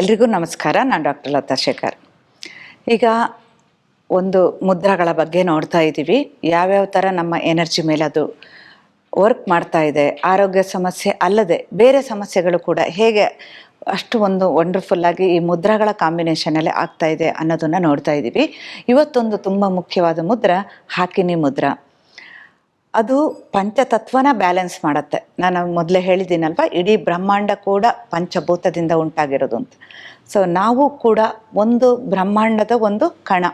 ಎಲ್ರಿಗೂ ನಮಸ್ಕಾರ. ನಾನು ಡಾಕ್ಟರ್ ಲತಾ ಶೇಖರ್. ಈಗ ಒಂದು ಮುದ್ರಗಳ ಬಗ್ಗೆ ನೋಡ್ತಾ ಇದ್ದೀವಿ. ಯಾವ್ಯಾವ ಥರ ನಮ್ಮ ಎನರ್ಜಿ ಮೇಲೆ ಅದು ವರ್ಕ್ ಮಾಡ್ತಾ ಇದೆ, ಆರೋಗ್ಯ ಸಮಸ್ಯೆ ಅಲ್ಲದೆ ಬೇರೆ ಸಮಸ್ಯೆಗಳು ಕೂಡ ಹೇಗೆ ಅಷ್ಟು ಒಂದು ವಂಡರ್ಫುಲ್ಲಾಗಿ ಈ ಮುದ್ರಗಳ ಕಾಂಬಿನೇಷನಲ್ಲಿ ಆಗ್ತಾ ಇದೆ ಅನ್ನೋದನ್ನು ನೋಡ್ತಾ ಇದ್ದೀವಿ. ಇವತ್ತೊಂದು ತುಂಬ ಮುಖ್ಯವಾದ ಮುದ್ರ ಹಾಕಿನಿ ಮುದ್ರ. ಅದು ಪಂಚತತ್ವನ ಬ್ಯಾಲೆನ್ಸ್ ಮಾಡುತ್ತೆ. ನಾನು ಮೊದಲೇ ಹೇಳಿದ್ದೀನಲ್ವ, ಇಡೀ ಬ್ರಹ್ಮಾಂಡ ಕೂಡ ಪಂಚಭೂತದಿಂದ ಉಂಟಾಗಿರೋದು ಅಂತ. ಸೊ ನಾವು ಕೂಡ ಒಂದು ಬ್ರಹ್ಮಾಂಡದ ಒಂದು ಕಣ.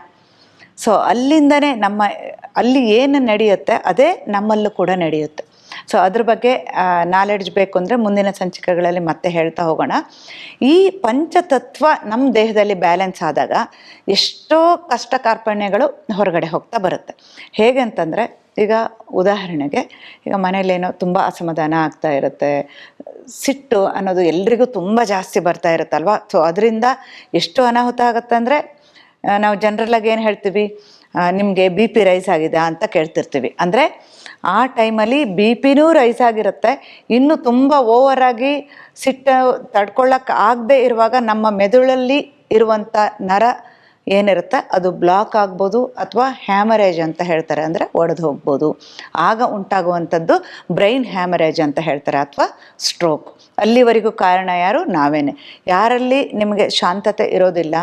ಸೊ ಅಲ್ಲಿಂದನೇ ನಮ್ಮ, ಅಲ್ಲಿ ಏನು ನಡೆಯುತ್ತೆ, ಅದೇ ನಮ್ಮಲ್ಲೂ ಕೂಡ ನಡೆಯುತ್ತೆ. ಸೊ ಅದ್ರ ಬಗ್ಗೆ ನಾಲೆಡ್ಜ್ ಬೇಕು ಅಂದರೆ ಮುಂದಿನ ಸಂಚಿಕೆಗಳಲ್ಲಿ ಮತ್ತೆ ಹೇಳ್ತಾ ಹೋಗೋಣ. ಈ ಪಂಚತತ್ವ ನಮ್ಮ ದೇಹದಲ್ಲಿ ಬ್ಯಾಲೆನ್ಸ್ ಆದಾಗ ಎಷ್ಟೋ ಕಷ್ಟ ಕಾರ್ಪಣ್ಯಗಳು ಹೊರಗಡೆ ಹೋಗ್ತಾ ಬರುತ್ತೆ. ಹೇಗೆ ಅಂತಂದರೆ, ಈಗ ಉದಾಹರಣೆಗೆ, ಈಗ ಮನೇಲೇನೋ ತುಂಬ ಅಸಮಾಧಾನ ಆಗ್ತಾ ಇರುತ್ತೆ. ಸಿಟ್ಟು ಅನ್ನೋದು ಎಲ್ರಿಗೂ ತುಂಬ ಜಾಸ್ತಿ ಬರ್ತಾ ಇರುತ್ತಲ್ವ? ಸೊ ಅದರಿಂದ ಎಷ್ಟು ಅನಾಹುತ ಆಗುತ್ತೆ ಅಂದರೆ ನಾವು ಜನರಲ್ಲಾಗಿ ಏನು ಹೇಳ್ತೀವಿ? ನಿಮಗೆ ಬಿ ಪಿ ರೈಸ್ ಆಗಿದೆ ಅಂತ ಕೇಳ್ತಿರ್ತೀವಿ. ಅಂದರೆ ಆ ಟೈಮಲ್ಲಿ ಬಿ ಪಿನೂ ರೈಸ್ ಆಗಿರುತ್ತೆ. ಇನ್ನೂ ತುಂಬ ಓವರಾಗಿ ಸಿಟ್ಟು ತಡ್ಕೊಳ್ಳೋಕೆ ಆಗದೆ ಇರುವಾಗ ನಮ್ಮ ಮೆದುಳಲ್ಲಿ ಇರುವಂಥ ನರ ಏನಿರುತ್ತೆ, ಅದು ಬ್ಲಾಕ್ ಆಗ್ಬೋದು ಅಥವಾ ಹ್ಯಾಮರೇಜ್ ಅಂತ ಹೇಳ್ತಾರೆ. ಅಂದರೆ ಒಡೆದು ಹೋಗ್ಬೋದು. ಆಗ ಉಂಟಾಗುವಂಥದ್ದು ಬ್ರೈನ್ ಹ್ಯಾಮರೇಜ್ ಅಂತ ಹೇಳ್ತಾರೆ, ಅಥವಾ ಸ್ಟ್ರೋಕ್ ಅಲ್ಲಿವರೆಗೂ ಕಾರಣ ಯಾರು? ನಾವೇನೆ. ಯಾರಲ್ಲಿ ನಿಮಗೆ ಶಾಂತತೆ ಇರೋದಿಲ್ಲ.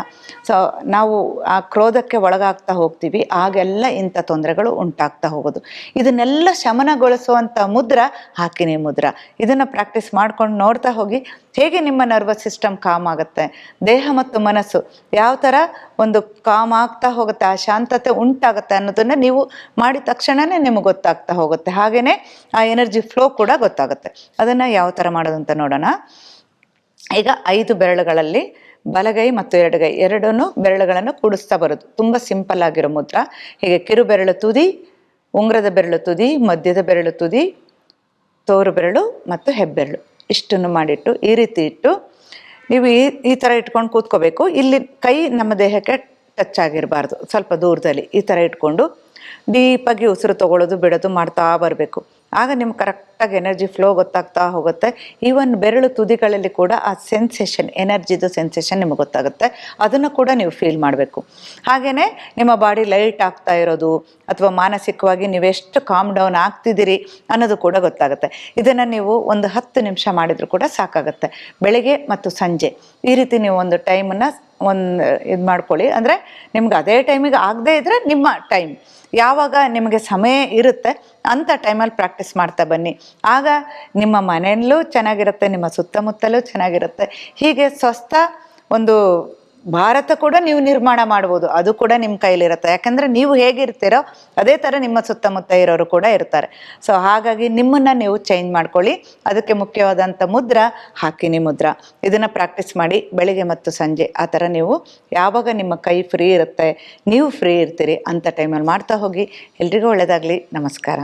ಸೊ ನಾವು ಆ ಕ್ರೋಧಕ್ಕೆ ಒಳಗಾಗ್ತಾ ಹೋಗ್ತೀವಿ. ಆಗೆಲ್ಲ ಇಂಥ ತೊಂದರೆಗಳು ಉಂಟಾಗ್ತಾ ಹೋಗೋದು. ಇದನ್ನೆಲ್ಲ ಶಮನಗೊಳಿಸುವಂಥ ಮುದ್ರ ಹಾಕಿನಿ ಮುದ್ರ. ಇದನ್ನು ಪ್ರಾಕ್ಟೀಸ್ ಮಾಡ್ಕೊಂಡು ನೋಡ್ತಾ ಹೋಗಿ ಹೇಗೆ ನಿಮ್ಮ ನರ್ವಸ್ ಸಿಸ್ಟಮ್ ಕಾಮ್ ಆಗುತ್ತೆ? ದೇಹ ಮತ್ತು ಮನಸ್ಸು ಯಾವ ಥರ ಒಂದು ಕಾಮ್ ಆಗ್ತಾ ಹೋಗುತ್ತೆ? ಆ ಶಾಂತತೆ ಉಂಟಾಗುತ್ತೆ ಅನ್ನೋದನ್ನು ನೀವು ಮಾಡಿದ ತಕ್ಷಣವೇ ನಿಮಗೆ ಗೊತ್ತಾಗ್ತಾ ಹೋಗುತ್ತೆ. ಹಾಗೆಯೇ ಆ ಎನರ್ಜಿ ಫ್ಲೋ ಕೂಡ ಗೊತ್ತಾಗುತ್ತೆ. ಅದನ್ನು ಯಾವ ಥರ ಮಾಡೋದು ಅಂತ ನೋಡೋಣ. ಈಗ ಐದು ಬೆರಳುಗಳಲ್ಲಿ ಬಲಗೈ ಮತ್ತು ಎಡಗೈ ಎರಡನ್ನೂ ಬೆರಳುಗಳನ್ನು ಕೂಡಿಸ್ತಾ ಬರೋದು. ತುಂಬ ಸಿಂಪಲ್ ಆಗಿರೋ ಮುದ್ರ. ಹೀಗೆ ಕಿರು ಬೆರಳು ತುದಿ, ಉಂಗ್ರದ ಬೆರಳು ತುದಿ, ಮಧ್ಯದ ಬೆರಳು ತುದಿ, ತೋರು ಬೆರಳು ಮತ್ತು ಹೆಬ್ಬೆರಳು. ಇಷ್ಟನ್ನು ಮಾಡಿಟ್ಟು, ಈ ರೀತಿ ಇಟ್ಟು ನೀವು ಈ ಈ ಥರ ಇಟ್ಕೊಂಡು ಕೂತ್ಕೋಬೇಕು. ಇಲ್ಲಿ ಕೈ ನಮ್ಮ ದೇಹಕ್ಕೆ ಟಚ್ ಆಗಿರಬಾರ್ದು. ಸ್ವಲ್ಪ ದೂರದಲ್ಲಿ ಈ ಥರ ಇಟ್ಕೊಂಡು ಡೀಪಾಗಿ ಉಸಿರು ತಗೊಳ್ಳೋದು, ಬಿಡೋದು ಮಾಡ್ತಾ ಬರಬೇಕು. ಆಗ ನಿಮ್ಗೆ ಕರೆಕ್ಟಾಗಿ ಎನರ್ಜಿ ಫ್ಲೋ ಗೊತ್ತಾಗ್ತಾ ಹೋಗುತ್ತೆ. ಈವನ್ ಬೆರಳು ತುದಿಗಳಲ್ಲಿ ಕೂಡ ಆ ಸೆನ್ಸೇಷನ್ ಎನರ್ಜಿದು ಸೆನ್ಸೇಷನ್ ನಿಮಗೆ ಗೊತ್ತಾಗುತ್ತೆ. ಅದನ್ನು ಕೂಡ ನೀವು ಫೀಲ್ ಮಾಡಬೇಕು. ಹಾಗೆಯೇ ನಿಮ್ಮ ಬಾಡಿ ಲೈಟ್ ಆಗ್ತಾ ಇರೋದು, ಅಥವಾ ಮಾನಸಿಕವಾಗಿ ನೀವೆಷ್ಟು ಕಾಮ್ ಡೌನ್ ಆಗ್ತಿದ್ದೀರಿ ಅನ್ನೋದು ಕೂಡ ಗೊತ್ತಾಗುತ್ತೆ. ಇದನ್ನು ನೀವು ಒಂದು ಹತ್ತು ನಿಮಿಷ ಮಾಡಿದರೂ ಕೂಡ ಸಾಕಾಗುತ್ತೆ. ಬೆಳಗ್ಗೆ ಮತ್ತು ಸಂಜೆ. ಈ ರೀತಿ ನೀವು ಒಂದು ಟೈಮನ್ನು ಒಂದು ಇದು ಮಾಡ್ಕೊಳ್ಳಿ. ಅಂದರೆ ನಿಮ್ಗೆ ಅದೇ ಟೈಮಿಗೆ ಆಗದೇ ಇದ್ದರೆ ನಿಮ್ಮ ಟೈಮ್. ಯಾವಾಗ ನಿಮಗೆ ಸಮಯ ಇರುತ್ತೆ ಅಂಥ ಟೈಮಲ್ಲಿ ಪ್ರಾಕ್ಟೀಸ್ ಮಾಡ್ತಾ ಬನ್ನಿ. ಆಗ ನಿಮ್ಮ ಮನೆಯಲ್ಲೂ ಚೆನ್ನಾಗಿರುತ್ತೆ, ನಿಮ್ಮ ಸುತ್ತಮುತ್ತಲೂ ಚೆನ್ನಾಗಿರುತ್ತೆ. ಹೀಗೆ ಸ್ವಸ್ಥ ಒಂದು ಭಾರತ ಕೂಡ ನೀವು ನಿರ್ಮಾಣ ಮಾಡ್ಬೋದು. ಅದು ಕೂಡ ನಿಮ್ಮ ಕೈಲಿರುತ್ತೆ. ಯಾಕಂದರೆ ನೀವು ಹೇಗಿರ್ತೀರೋ ಅದೇ ಥರ ನಿಮ್ಮ ಸುತ್ತಮುತ್ತ ಇರೋರು ಕೂಡ ಇರ್ತಾರೆ. ಸೊ ಹಾಗಾಗಿ ನಿಮ್ಮನ್ನು ನೀವು ಚೇಂಜ್ ಮಾಡ್ಕೊಳ್ಳಿ. ಅದಕ್ಕೆ ಮುಖ್ಯವಾದಂಥ ಮುದ್ರ ಹಾಕಿನಿ ಮುದ್ರ. ಇದನ್ನು ಪ್ರಾಕ್ಟೀಸ್ ಮಾಡಿ ಬೆಳಿಗ್ಗೆ ಮತ್ತು ಸಂಜೆ ಆ ಥರ ನೀವು ಯಾವಾಗ ನಿಮ್ಮ ಕೈ ಫ್ರೀ ಇರುತ್ತೆ, ನೀವು ಫ್ರೀ ಇರ್ತೀರಿ ಅಂಥ ಟೈಮಲ್ಲಿ ಮಾಡ್ತಾ ಹೋಗಿ. ಎಲ್ರಿಗೂ ಒಳ್ಳೆಯದಾಗಲಿ ನಮಸ್ಕಾರ.